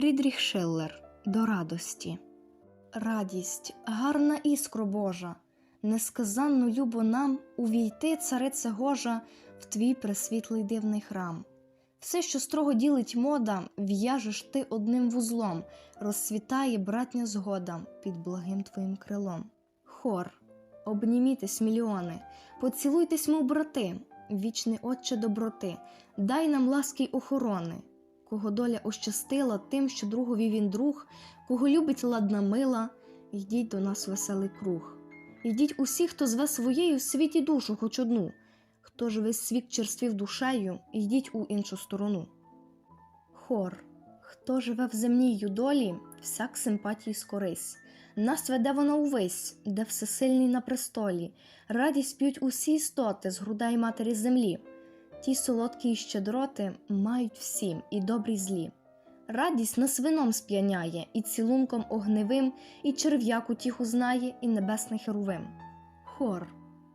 Фрідріх Шиллер До радості. Радість, гарна іскро Божа, несказанно любо нам увійти, царице Гожа, в твій пресвітлий дивний храм. Все, що строго ділить мода, в'яжеш ти одним вузлом, розцвітає братня згода під благим твоїм крилом. Хор, обнімітесь, мільйони, поцілуйтесь, мов брати, вічний Отче доброти, дай нам ласки й охорони. Кого доля ощастила тим, що другові він друг, кого любить ладна мила, йдіть до нас веселий круг. Йдіть усі, хто зве своєю в світі душу хоч одну, хто ж весь світ черствів душею, йдіть у іншу сторону. Хор, хто живе в земній юдолі, всяк симпатії скорись. Нас веде вона увесь, де всесильний на престолі, радість п'ють усі істоти з грудей матері землі. Ті солодкі щедроти мають всім і добрі злі. Радість нас вином сп'яняє, і цілунком огневим, і черв'яку тіху знає, і небесний херувим. Хор,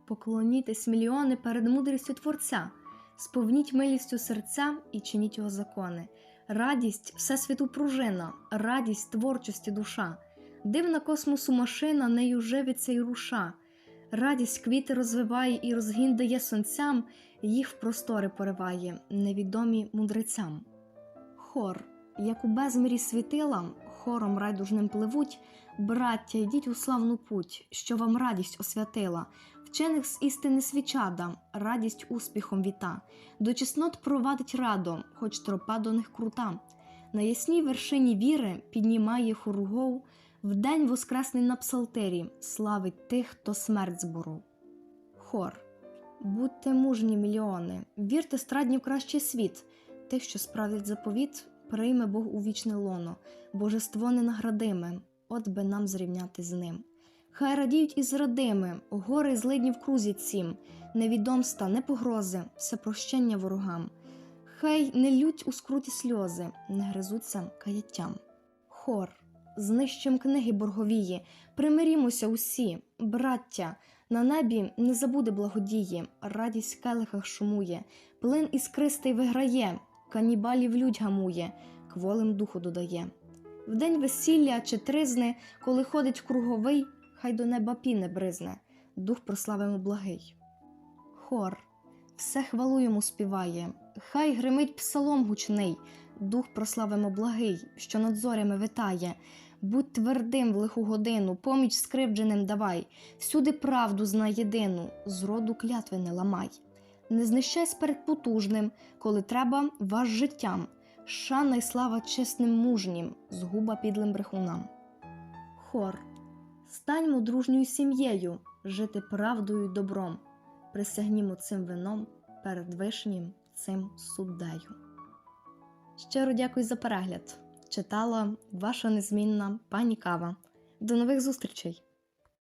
поклонітесь мільйони перед мудрістю Творця, сповніть милістю серця і чиніть його закони. Радість всесвіту пружина, радість творчості душа, дивна космосу машина, нею живиться й руша. Радість квіти розвиває і розгін дає сонцям, їх в простори пориває, невідомі мудрецям. Хор, як у безмірі світила, хором райдужним пливуть, браття, йдіть у славну путь, що вам радість освятила, вчених з істини свічада, радість успіхом віта, до чеснот провадить радо, хоч тропа до них крута. На ясній вершині віри піднімає хоругов, вдень воскресний на псалтирі, славить тих, хто смерть зборов. Хор. Будьте мужні, мільйони, вірте страдні в кращий світ, тих, що справлять заповіт, прийме Бог у вічне лоно, божество ненаградиме, от би нам зрівняти з ним. Хай радіють і зрадими, гори злидні в крузі цім, невідомста, не погрози, все прощення ворогам. Хай не лють у скруті сльози, не гризуться каяттям. Хор, знищим книги борговії, примирімося усі, браття, на небі не забуде благодії, радість в келихах шумує, плин іскристий виграє, канібалів людь гамує, кволим духу додає. Вдень весілля чи тризни, коли ходить круговий, хай до неба піне бризне, дух прославимо благий. Хор, все хвалу йому співає, хай гримить псалом гучний, дух прославимо благий, що над зорями витає. Будь твердим в лиху годину, поміч скривдженим давай, всюди правду знай єдину, зроду клятви не ламай. Не знищайся перед потужним, коли треба ваш життям, шана й слава чесним мужнім, згуба підлим брехунам. Хор, станьмо дружньою сім'єю, жити правдою й добром, присягнімо цим вином перед вишнім цим суддею. Щиро дякую за перегляд. Читала ваша незмінна пані Кава. До нових зустрічей!